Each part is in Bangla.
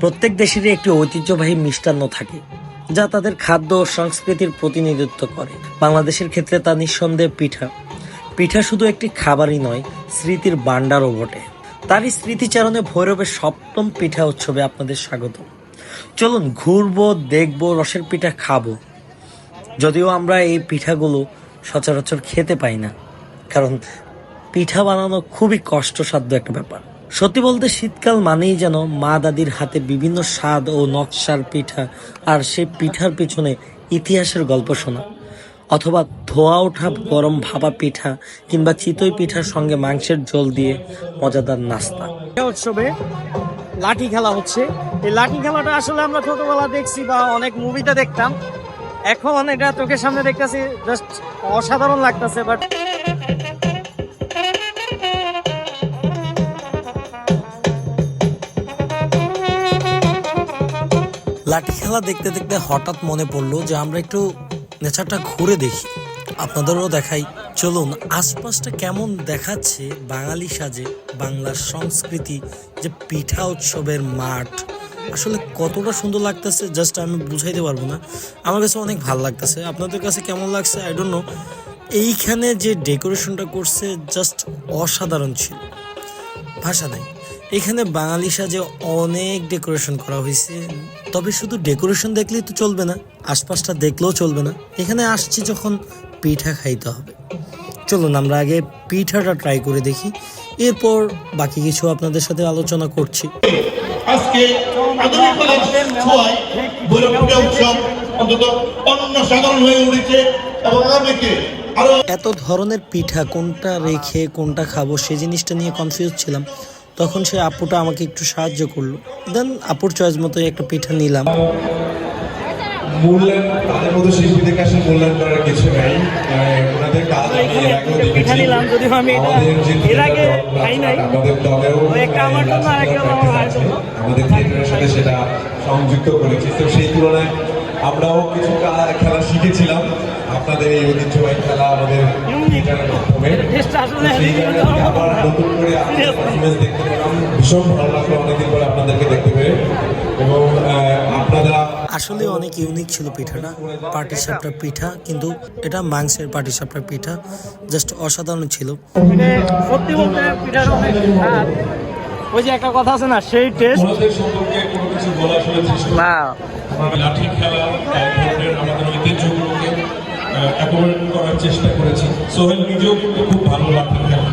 প্রত্যেক দেশেরই একটি ঐতিহ্যবাহী মিষ্টান্ন থাকে, যা তাদের খাদ্য ও সংস্কৃতির প্রতিনিধিত্ব করে। বাংলাদেশের ক্ষেত্রে তা নিঃসন্দেহে পিঠা। পিঠা শুধু একটি খাবারই নয়, স্মৃতির ভাণ্ডারও বটে। তারই স্মৃতিচারণে ভৈরবের সপ্তম পিঠা উৎসবে আপনাদের স্বাগত চলুন ঘুরবো, দেখব, রসের পিঠা খাব। যদিও আমরা এই পিঠাগুলো সচরাচর খেতে পাই না, কারণ পিঠা বানানো খুবই কষ্টসাধ্য একটা ব্যাপার। সত্যি বলতে শীতকাল মানেই যেন মা দাদির হাতে বিভিন্ন স্বাদ ও নকশার পিঠা, আর সে পিঠার পিছনে ইতিহাসের গল্প শোনা। অথবা ধোয়া ওঠা গরম ভাপা পিঠা কিংবা চিতই পিঠার সঙ্গে মাংসের ঝোল দিয়ে মজাদার নাস্তা। উৎসবে লাঠি খেলা হচ্ছে। এই লাঠি খেলাটা আসলে আমরা ছোটবেলা দেখছি বা অনেক মুভিতে দেখতাম। এখন এটা চোখের সামনে দেখতেছি জাস্ট অসাধারণ লাগতেছে বাট লাঠি খেলা দেখতে দেখতে হঠাৎ মনে পড়ল যে আমরা একটু নেচারটা ঘুরে দেখি। আপনাদেরও দেখাই। চলুন, আশপাশটা কেমন দেখাচ্ছে বাঙালি সাজে, বাংলার সংস্কৃতি, যে পিঠা উৎসবের মাঠ। আসলে কতটা সুন্দর লাগতেছে জাস্ট আমি বুঝাইতে পারব না। আমার কাছে অনেক ভালো লাগতেছে। আপনাদের কাছে কেমন লাগছে? আই ডোন্ট নো এইখানে যে ডেকোরেশনটা করছে জাস্ট অসাধারণ ছিল। ভাষা নেই। এখানে বাঙালি সাজে অনেক ডেকোরেশন করা হয়েছে। তবে শুধু ডেকোরেশন দেখলেই তো চলবে না আশপাশটা দেখলেও চলবে না। এখানে আসছি যখন পিঠা খাইতে হবে। চলুন আমরা আগে পিঠাটা ট্রাই করে দেখি। এরপর বাকি কিছু আপনাদের সাথে আলোচনা করছি। আজকে আধুনিকতার ছোঁয়ায় ভৈরবপুরে উৎসব অন্তত অন্য সাধারণ হয়ে উঠেছে এবং আগামীতে এত ধরনের পিঠা কোনটা রেখে কোনটা খাব সেই জিনিসটা নিয়ে কনফিউজ ছিলাম। তখন সে আপুটা আমাকে একটু সাহায্য করল। দেন আপুর চয়েস মতোই একটা পিঠা নিলাম। মূল্যায়ন তাদের মতো শিল্পীদের কাছে মূল্যায়ন করার কিছু নাই। ওনাদের কাজ আমি এর আগেও দেখেছি পিঠা নিলাম, যদিও আমি এটা আমাদের যে এর আগে খাই নাই। আমাদের দলেও একটা আমার জন্য, আরেকটা আমার ভাইয়ের জন্য। আমাদের থিয়েটারের সাথে সেটা সংযুক্ত করেছি। তো সেই তুলনায় আমরাও কিছু খেলা শিখেছিলাম। আপনাদের এই ঐতিহ্যবাহী খেলা আমাদের মাধ্যমে। আমি আবার নতুন করে পারফরমেন্স দেখতে পেলাম। ভীষণ ভালো লাগল অনেকদিন পরে আপনাদেরকে দেখতে পেয়ে। এবং আপনারা আসলে অনেক ইউনিক ছিল পিঠাটা। পাটি সাপটার পিঠা কিন্তু এটা মাংসের পাটি সাপটার পিঠা জাস্ট অসাধারণ ছিল। মানে সত্যি বলতে অনেক ওই যে একটা কথা আছে না সেই টেস্ট ওনাদের সম্পর্কে কোনো কিছু বলা আসলে চেষ্টা না লাঠি খেলা এক ধরনের আমাদের ঐতিহ্যগুলোকে অ্যাকোমোডেট করার চেষ্টা করেছি। সোহেল নিজেও কিন্তু খুব ভালো লাঠি খেলা।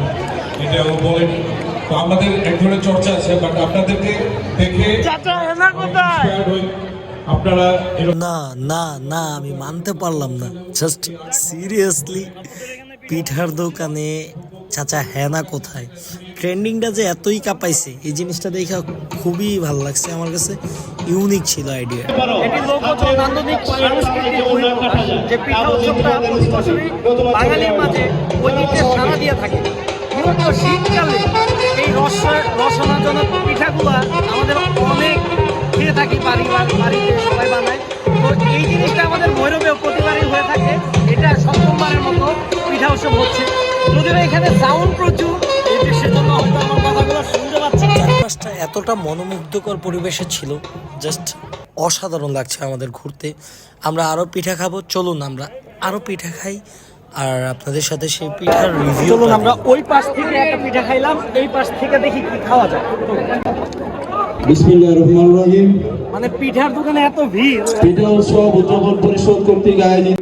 এটা ও বলেনি। তো আমাদের এক ধরনের চর্চা আছে বাট আপনাদেরকে দেখে। আপনারা না না না আমি মানতে পারলাম না। জাস্ট সিরিয়াসলি পিঠার দোকানে চাচা হেনা কোথায়? ট্রেন্ডিংটা যে এতই কাঁপাইছে এই জিনিসটা দেখে খুবই ভালো লাগছে আমার কাছে। ইউনিক ছিল আইডিয়া এটি সাংস্কৃতিক যে পিঠা উৎসবটা বাঙালির মাঝে ঐতিহ্যের সাড়া দিয়ে থাকে। মূলত শীতকালে এই রস রসনাজনক পিঠাগুলা আমাদের অনেক খেয়ে থাকি পরিবার বাড়িতে সবাই বানায়। তো এই জিনিসটা আমাদের ভৈরবেও প্রতিবারই হয়ে থাকে। এটা সপ্তমবারের মতো পিঠা উৎসব হচ্ছে। যদিও এখানে সাউন্ড প্রচুর, এই দেশের জন্য হয়তো আমার কথাগুলো চারপাশটা এতটা মনোমুগ্ধকর পরিবেশে ছিল জাস্ট অসাধারণ লাগছে আমাদের ঘুরতে। আমরা আরও পিঠা খাব চলুন আমরা আরও পিঠা খাই আর আপনাদের সাথে সেই পিঠার রিভিউ চলুন আমরা ওই পাশ থেকে একটা পিঠা খাইলাম এই পাশ থেকে দেখি কি খাওয়া যায়। বিসমিল্লাহ রহমান রহিম। মানে পিঠার দোকানে এত ভিড়। পিঠা উৎসব উদযাপন পরিষদ কর্তৃক আয়োজিত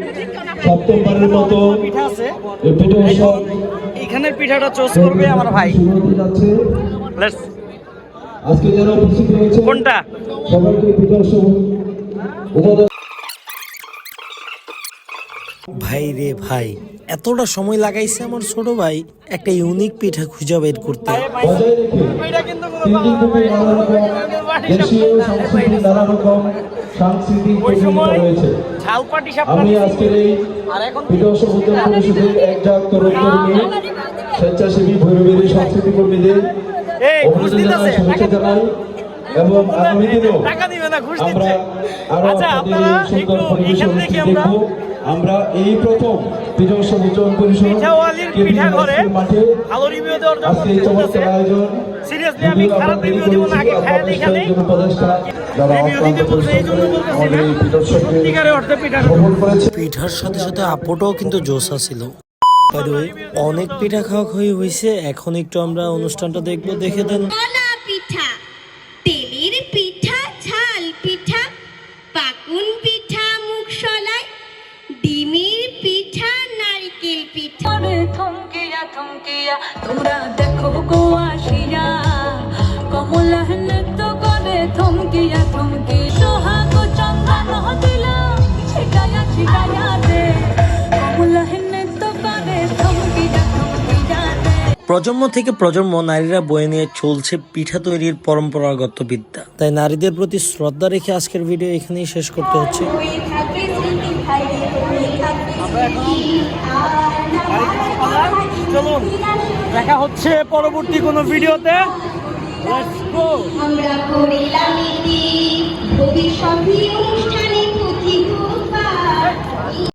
সপ্তমবারের মতো পিঠা আছে। এই পিঠা উৎসব এখানের পিঠাটা চোস করবে আমার ভাই। Let's- আজকে যারা উপস্থিত হয়েছে কোনটা? সবাইকে ভাই রে ভাই এতটা সময় লাগাইছে আমার ছোট ভাই একটা ইউনিক পিঠা খুঁজে বের করতে। আমি আজকের এই তরুণ স্বেচ্ছাসেবী ভৈরবের সংস্কৃতি কর্মীদের এই ঘুষ দিতেছে। এবং আগামী দিনেও টাকা দিবে না ঘুষ দিচ্ছে। আচ্ছা আপনারা এই সুন্দর একটু এখান থেকে আমরা আমরা এই প্রথম পরিষদ পিঠাওয়ালির পিঠা ঘরে ভালো রিভিউ দেওয়ার জন্য আজকে আয়োজন। সিরিয়াসলি আমি খারাপ রিভিউ দিব না আগে খায়া দেখা নেই পিঠা পিঠার সাথে সাথে আপোটাও কিন্তু জোসা ছিল The অনেক পিঠা খাওয়া খাওয়াই হয়েছে এখন একটু আমরা অনুষ্ঠানটা দেখব দেখে দেন। পিঠা তেলের পিঠা ঝাল পিঠা পাকুন পিঠা মুখশলাই ডিমের পিঠা নারকেল পিঠা। থমকিয়া থমকিয়া তোমরা দেখো গো আসিয়া কমলা নৃত্য করে থমকিয়া থমকি প্রজন্ম থেকে প্রজন্ম নারীরা বয়ে নিয়ে চলছে পিঠা তৈরির পরম্পরাগত বিদ্যা। তাই নারীদের প্রতি শ্রদ্ধা রেখে আজকের ভিডিও এখানেই শেষ করতে হচ্ছে। চলুন দেখা হচ্ছে পরবর্তী কোনো ভিডিওতে। আমরা ভবিষ্যৎ